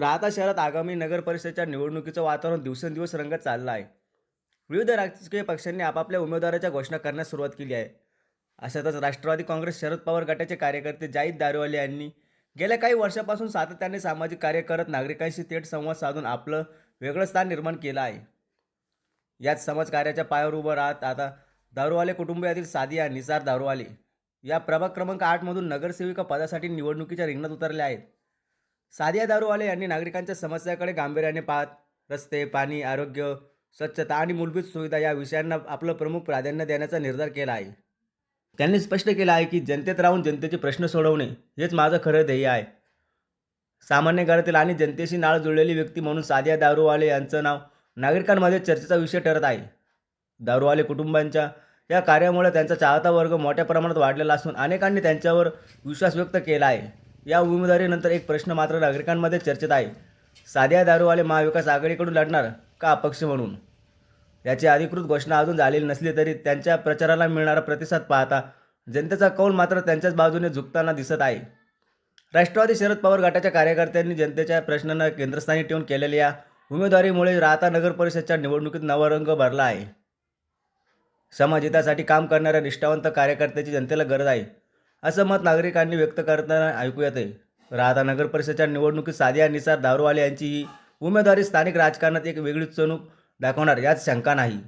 राहता शहरात आगामी नगर परिषदेच्या निवडणुकीचं वातावरण दिवसेंदिवस रंगत चाललं आहे. विविध राजकीय पक्षांनी आपापल्या उमेदवाराच्या घोषणा करण्यास सुरुवात केली आहे. अशातच राष्ट्रवादी काँग्रेस शरद पवार गटाचे कार्यकर्ते जाहीद दारूवाले यांनी गेल्या काही वर्षापासून सातत्याने सामाजिक कार्य करत नागरिकांशी थेट संवाद साधून आपलं वेगळं स्थान निर्माण केलं आहे. याच समाजकार्याच्या पायावर उभं राहत आता दारूवाले कुटुंबियातील सादिया निसार दारूवाले या प्रभाग क्रमांक आठमधून नगरसेविका पदासाठी निवडणुकीच्या रिंगणात उतरल्या आहेत. साध्या दारूवाले यांनी नागरिकांच्या समस्याकडे गांभीर्याने पाहत रस्ते पाणी आरोग्य स्वच्छता आणि मूलभूत सुविधा या विषयांना आपलं प्रमुख प्राधान्य देण्याचा निर्धार केला आहे. त्यांनी स्पष्ट केलं आहे की जनतेत राहून जनतेचे प्रश्न सोडवणे हेच माझं खरं ध्येय आहे. सामान्य घरातील आणि जनतेशी नाळ जुळलेली व्यक्ती म्हणून साध्या दारूवाले यांचं नाव नागरिकांमध्ये चर्चेचा विषय ठरत आहे. दारूवाले कुटुंबांच्या या कार्यामुळे त्यांचा चाहता वर्ग मोठ्या प्रमाणात वाढलेला असून अनेकांनी त्यांच्यावर विश्वास व्यक्त केला आहे. या उमेदवारीनंतर एक प्रश्न मात्र नागरिकांमध्ये चर्चेत आहे. साध्या दारूवाले महाविकास आघाडीकडून लढणार का अपक्ष म्हणून? याची अधिकृत घोषणा अजून झालेली नसली तरी त्यांच्या प्रचाराला मिळणारा प्रतिसाद पाहता जनतेचा कौल मात्र त्यांच्याच बाजूने झुकताना दिसत आहे. राष्ट्रवादी शरद पवार गटाच्या कार्यकर्त्यांनी जनतेच्या प्रश्नांना केंद्रस्थानी ठेवून केलेल्या या उमेदवारीमुळे राहता नगर परिषदच्या निवडणुकीत नवा रंग भरला आहे. समाजहितासाठी काम करणाऱ्या निष्ठावंत कार्यकर्त्याची जनतेला गरज आहे. असं मत नागरिकांनी व्यक्त करताना ऐकू येते राहता नगर परिषदेच्या निवडणुकीत सादिया निसार दारूवाले यांची ही उमेदवारी स्थानिक राजकारणात एक वेगळीच चणूक दाखवणार यात शंका नाही.